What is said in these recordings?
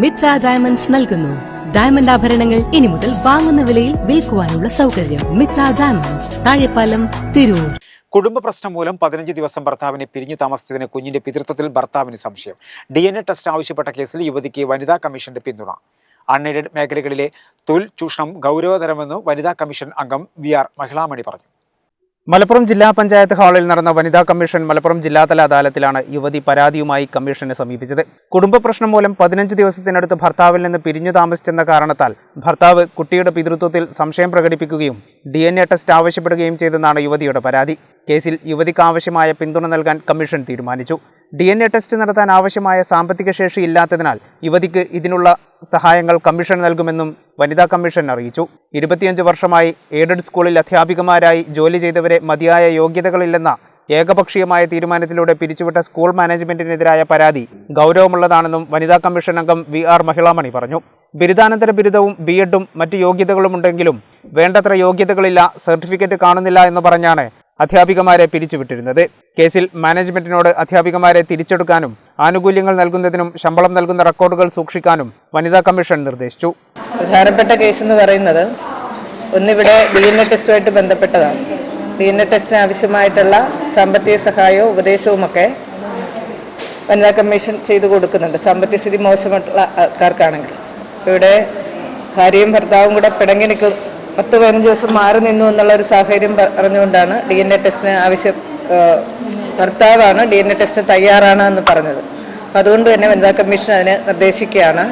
Mitra diamonds നൽകുന്നു. Diamond ആഭരണങ്ങൾ ഇനി മുതൽ വാങ്ങുന്ന വിലയിൽ വിൽക്കുവാനുള്ള സൗകര്യം മിത്ര ഡയമണ്ട്സ് താഴെപ്പാലം തിരൂർ. കുടുംബ പ്രശ്നം മൂലം പതിനഞ്ച് ദിവസം ഭർത്താവിനെ പിരിഞ്ഞു താമസിച്ചതിന് കുഞ്ഞിന്റെ പിതൃത്വത്തിൽ ഭർത്താവിന് സംശയം. ഡി എൻ എ ടെസ്റ്റ് ആവശ്യപ്പെട്ട കേസിൽ യുവതിക്ക് വനിതാ കമ്മീഷന്റെ പിന്തുണ. അൺഎയ്ഡഡ് മേഖലകളിലെ തൊഴിൽ ചൂഷണം ഗൗരവതരമെന്ന് വനിതാ കമ്മീഷൻ അംഗം വി ആർ മഹിളാമണി പറഞ്ഞു. മലപ്പുറം ജില്ലാ പഞ്ചായത്ത് ഹാളിൽ നടന്ന വനിതാ കമ്മീഷൻ മലപ്പുറം ജില്ലാതല അദാലത്തിലാണ് യുവതി പരാതിയുമായി കമ്മീഷനെ സമീപിച്ചത്. കുടുംബ പ്രശ്നം മൂലം പതിനഞ്ച് ദിവസത്തിനടുത്ത് ഭർത്താവിൽ നിന്ന് പിരിഞ്ഞു താമസിച്ചെന്ന കാരണത്താൽ ഭർത്താവ് കുട്ടിയുടെ പിതൃത്വത്തിൽ സംശയം പ്രകടിപ്പിക്കുകയും ഡി എൻ എ ടെസ്റ്റ് ആവശ്യപ്പെടുകയും ചെയ്തെന്നാണ് യുവതിയുടെ പരാതി. കേസിൽ യുവതിക്ക് ആവശ്യമായ പിന്തുണ നൽകാൻ കമ്മീഷൻ തീരുമാനിച്ചു. ഡി എൻ എ ടെസ്റ്റ് നടത്താൻ ആവശ്യമായ സാമ്പത്തിക ശേഷി ഇല്ലാത്തതിനാൽ യുവതിക്ക് ഇതിനുള്ള സഹായങ്ങൾ കമ്മീഷൻ നൽകുമെന്നും വനിതാ കമ്മീഷൻ അറിയിച്ചു. ഇരുപത്തിയഞ്ച് വർഷമായി എയ്ഡഡ് സ്കൂളിൽ അധ്യാപികമാരായി ജോലി ചെയ്തവരെ മതിയായ യോഗ്യതകളില്ലെന്ന ഏകപക്ഷീയമായ തീരുമാനത്തിലൂടെ പിരിച്ചുവിട്ട സ്കൂൾ മാനേജ്മെന്റിനെതിരായ പരാതി ഗൗരവമുള്ളതാണെന്നും വനിതാ കമ്മീഷൻ അംഗം വി ആർ മഹിളാമണി പറഞ്ഞു. ബിരുദാനന്തര ബിരുദവും ബി എഡും മറ്റ് യോഗ്യതകളുമുണ്ടെങ്കിലും വേണ്ടത്ര യോഗ്യതകളില്ല സർട്ടിഫിക്കറ്റ് കാണുന്നില്ല എന്ന് പറഞ്ഞാണ് അധ്യാപികമാരെ പിരിച്ചുവിട്ടിരുന്നത്. കേസിൽ മാനേജ്മെന്റിനോട് അധ്യാപികമാരെ തിരിച്ചെടുക്കാനും ആനുകൂല്യങ്ങൾ നൽകുന്നതിനും ശമ്പളം നൽകുന്ന റെക്കോർഡുകൾ സൂക്ഷിക്കാനും വനിതാ കമ്മീഷൻ നിർദ്ദേശിച്ചു. പ്രധാനപ്പെട്ട കേസ് എന്ന് പറയുന്നത് ഒന്നിവിടെ ഡി എൻ എ ടെസ്റ്റുമായിട്ട് ബന്ധപ്പെട്ടതാണ്. ഡി എൻ എ ടെസ്റ്റിന് ആവശ്യമായിട്ടുള്ള സാമ്പത്തിക സഹായവും ഉപദേശവുമൊക്കെ വനിതാ കമ്മീഷൻ ചെയ്തു കൊടുക്കുന്നുണ്ട്. സാമ്പത്തിക സ്ഥിതി മോശമായിട്ടുള്ള ആൾക്കാർക്കാണെങ്കിൽ. ഇവിടെ ഭാര്യയും ഭർത്താവും കൂടെ പിടങ്ങി നിൽക്കും പത്ത് പതിനഞ്ച് ദിവസം മാറി നിന്നു എന്നുള്ള ഒരു സാഹചര്യം പറഞ്ഞുകൊണ്ടാണ് ഡി എൻ എ ടെസ്റ്റിന് ആവശ്യം ഭർത്താവാണ് ഡി എൻ എ ടെസ്റ്റിന് തയ്യാറാണ് എന്ന് പറഞ്ഞത്. അപ്പം അതുകൊണ്ട് തന്നെ വനിതാ കമ്മീഷൻ അതിന് നിർദ്ദേശിക്കുകയാണ്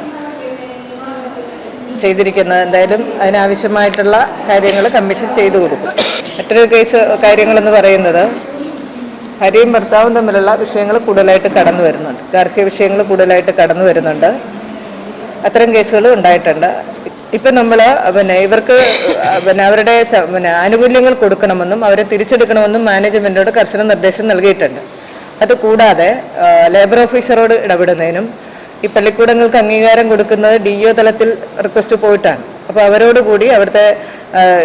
ചെയ്തിരിക്കുന്നത്. എന്തായാലും അതിനാവശ്യമായിട്ടുള്ള കാര്യങ്ങൾ കമ്മീഷൻ ചെയ്തു കൊടുക്കും. മറ്റൊരു കേസ് കാര്യങ്ങളെന്ന് പറയുന്നത് ഭാര്യയും ഭർത്താവും തമ്മിലുള്ള വിഷയങ്ങൾ കൂടുതലായിട്ട് കടന്നു വരുന്നുണ്ട്. ഗാർഹിക വിഷയങ്ങൾ കൂടുതലായിട്ട് കടന്നു വരുന്നുണ്ട്. അത്തരം കേസുകളും ഉണ്ടായിട്ടുണ്ട്. ഇപ്പം നമ്മൾ പിന്നെ ഇവർക്ക് പിന്നെ അവരുടെ പിന്നെ ആനുകൂല്യങ്ങൾ കൊടുക്കണമെന്നും അവരെ തിരിച്ചെടുക്കണമെന്നും മാനേജ്മെന്റോട് കർശന നിർദ്ദേശം നൽകിയിട്ടുണ്ട്. അതുകൂടാതെ ലേബർ ഓഫീസറോട് ഇടപെടുന്നതിനും ഈ പള്ളിക്കൂടങ്ങൾക്ക് അംഗീകാരം കൊടുക്കുന്നത് ഡി ഒ തലത്തിൽ റിക്വസ്റ്റ് പോയിട്ടാണ്. അപ്പോൾ അവരോടുകൂടി അവിടുത്തെ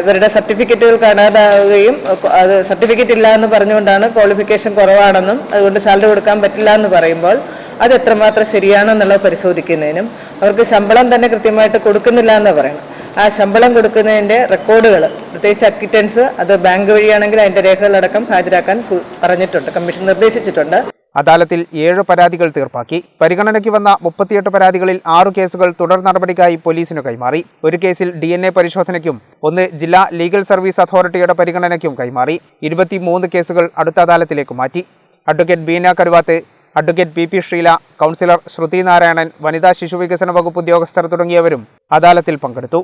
ഇവരുടെ സർട്ടിഫിക്കറ്റുകൾ കാണാതാവുകയും അത് സർട്ടിഫിക്കറ്റ് ഇല്ല എന്ന് പറഞ്ഞുകൊണ്ടാണ് ക്വാളിഫിക്കേഷൻ കുറവാണെന്നും അതുകൊണ്ട് സാലറി കൊടുക്കാൻ പറ്റില്ല എന്ന് പറയുമ്പോൾ അത് എത്രമാത്രം ശരിയാണെന്നുള്ളത് പരിശോധിക്കുന്നതിനും അവർക്ക് ശമ്പളം തന്നെ കൃത്യമായിട്ട് കൊടുക്കുന്നില്ല എന്ന് പറയണം ആ ശമ്പളം കൊടുക്കുന്നതിന്റെ റെക്കോർഡുകൾ പ്രത്യേകിച്ച് അക്വിറ്റൻസ് അത് ബാങ്ക് വഴിയാണെങ്കിൽ അതിന്റെ രേഖകളടക്കം ഹാജരാക്കാൻ പറഞ്ഞിട്ടുണ്ട് കമ്മീഷൻ നിർദ്ദേശിച്ചിട്ടുണ്ട്. അദാലത്തിൽ ഏഴ് പരാതികൾ തീർപ്പാക്കി. പരിഗണനയ്ക്ക് വന്ന മുപ്പത്തിയെട്ട് പരാതികളിൽ ആറു കേസുകൾ തുടർ നടപടിക്കായി പോലീസിനു കൈമാറി. ഒരു കേസിൽ ഡി എൻ എ പരിശോധനയ്ക്കും ഒന്ന് ജില്ലാ ലീഗൽ സർവീസ് അതോറിറ്റിയുടെ പരിഗണനയ്ക്കും കൈമാറി. ഇരുപത്തിമൂന്ന് കേസുകൾ അടുത്ത അദാലത്തിലേക്ക് മാറ്റി. Advocate Beena Karuvath advocate P P Sreela councillor Sruthi Narayanan വനിതാ ശിശുവികസന വകുപ്പ് ഉദ്യോഗസ്ഥർ തുടങ്ങിയവരും അദാലത്തിൽ പങ്കെടുത്തു.